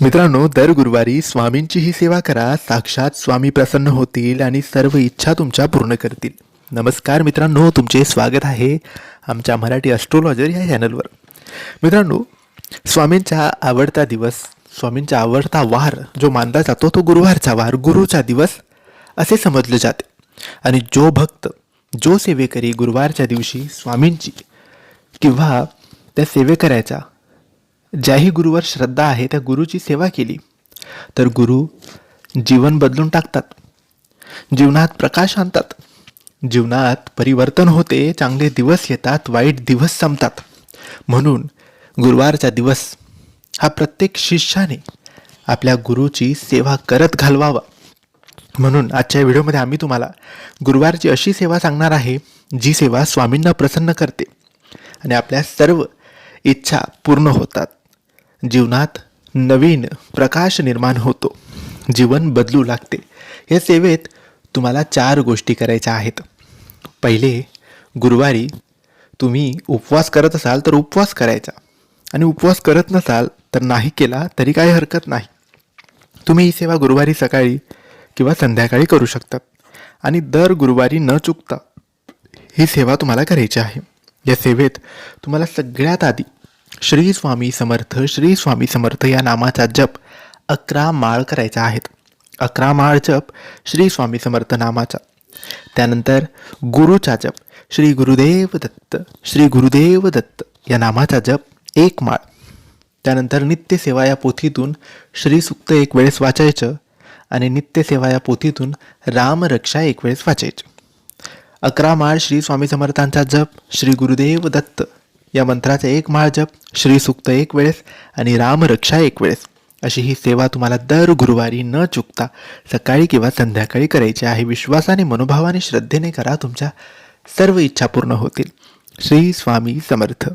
मित्रांनो दर गुरुवारी स्वामींची ही सेवा करा साक्षात स्वामी प्रसन्न होतील आणि सर्व इच्छा तुमच्या पूर्ण करतील. नमस्कार मित्रांनो तुमचे स्वागत आहे आमच्या मराठी ॲस्ट्रोलॉजर या चॅनलवर मित्रांनो स्वामींचा आवडता दिवस स्वामींचा आवडता वार जो मानला जातो तो गुरुवारचा वार गुरुचा दिवस असे समजले जाते. आणि जो भक्त जो सेवेकरी गुरुवारच्या दिवशी स्वामींची किंवा त्या सेवेकऱ्याच्या ज्याही गुरुवर श्रद्धा आहे त्या गुरुची सेवा केली. तर गुरु जीवन बदलून टाकतात. जीवनात प्रकाश आणतात. जीवनात परिवर्तन होते चांगले दिवस येतात वाईट दिवस संपतात. म्हणून गुरुवारचा दिवस हा प्रत्येक शिष्याने आपल्या गुरुची सेवा करत घालवावा. म्हणून आजच्या व्हिडिओमध्ये आम्ही तुम्हाला गुरुवारची अशी सेवा सांगणार आहे जी सेवा स्वामींना प्रसन्न करते. आणि आपल्या सर्व इच्छा पूर्ण होतात. जीवनात नवीन प्रकाश निर्माण होतो. जीवन बदलू लागते. या सेवेत तुम्हाला चार गोष्टी करायच्या आहेत. पहिले गुरुवारी तुम्ही उपवास करत असाल तर उपवास करायचा. आणि उपवास करत नसाल तर नाही केला तरी काही हरकत नाही. तुम्ही ही सेवा गुरुवारी सकाळी किंवा संध्याकाळी करू शकतात आणि दर गुरुवारी न चुकता ही सेवा तुम्हाला करायची आहे. या सेवेत तुम्हाला सगळ्यात आधी श्री स्वामी समर्थ श्री स्वामी समर्थ या नामाचा जप अकरा माळ करायचा आहेत अकरा माळ जप श्री स्वामी समर्थ नामाचा. त्यानंतर गुरुचा जप श्री गुरुदेव दत्त श्री गुरुदेव दत्त या नामाचा जप एक माळ. त्यानंतर नित्यसेवा या पोथीतून श्रीसुक्त एक वेळेस वाचायचं आणि नित्यसेवा या पोथीतून रामरक्षा एक वेळेस वाचायचं. अकरा माळ श्री स्वामी समर्थांचा जप श्री गुरुदेव दत्त या मंत्राचा एक माळ जप श्री सुक्त एक वेळेस आणि रामरक्षा एक वेळेस. अशी ही सेवा तुम्हाला दर गुरुवारी न चुकता सकाळी किंवा संध्याकाळी करायची आहे. विश्वासाने मनोभावाने श्रद्धेने करा. तुमच्या सर्व इच्छा पूर्ण होतील. श्री स्वामी समर्थ.